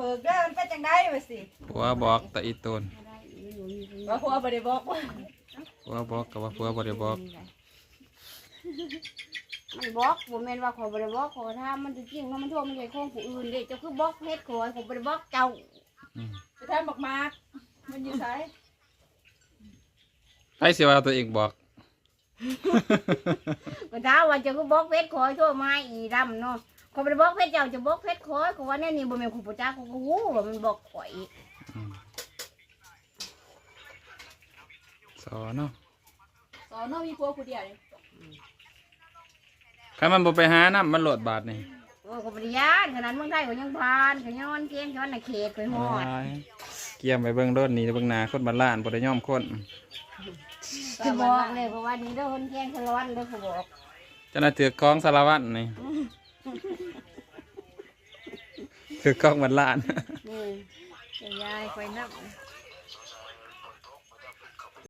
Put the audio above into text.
เบิกเด้อมันเป็นจังไดว่าสิผัวบอกแต่อีตนว่าผัวบ่ได้บอกว่าผัวบอกก็ว่าผัวบ่ได้บอกมันบอกบ่แม่นว่าขอยบ่ได้บอกขอถามมันจริงๆเนาะมันโทรมันใหญ่ของผู้อื่นเด้เจ้าคือบอกเพชรขอยขอยบ่ได้บอกเจ้าอืมไปทำบักมากมันอยู่ไสไผสิว่าตัวเองบอกมันถามว่าเจ้าคือบอกเพชรขอยโทรมาอีดำเนาะ ขอยบ่ได้บอกเพชรเจ้าจะบอกเพชรขอยขอยว่าแน่นี่บ่แม่นของผู้จ้าของกูว่ามันบอกข่อยอืมสอเนาะสอนเนาะมีผัวผู้เดียวนี่คันมันบ่ไปหาน้ำมันโหลดบาทนี่โอ้ก็บ่ได้ยานขนาดเมืองไทยก็ยังผ่านก็ย้อนเพียงย้อนน่ะเขตไปฮอดว้ายเกี่ยมไปเบิ่งรถนี่เบิ่งหน้าคนบ้านล้านบ่ได้ยอมคนจะบอกเลยเพราะว่านี่เด้อคนเพียงทะเลาะเด้อเขาบอกเจ้าหน้าที่ของสารวัตรนี่ คือกล้องมันล้านนี่เดี๋ยวยายคอยนับ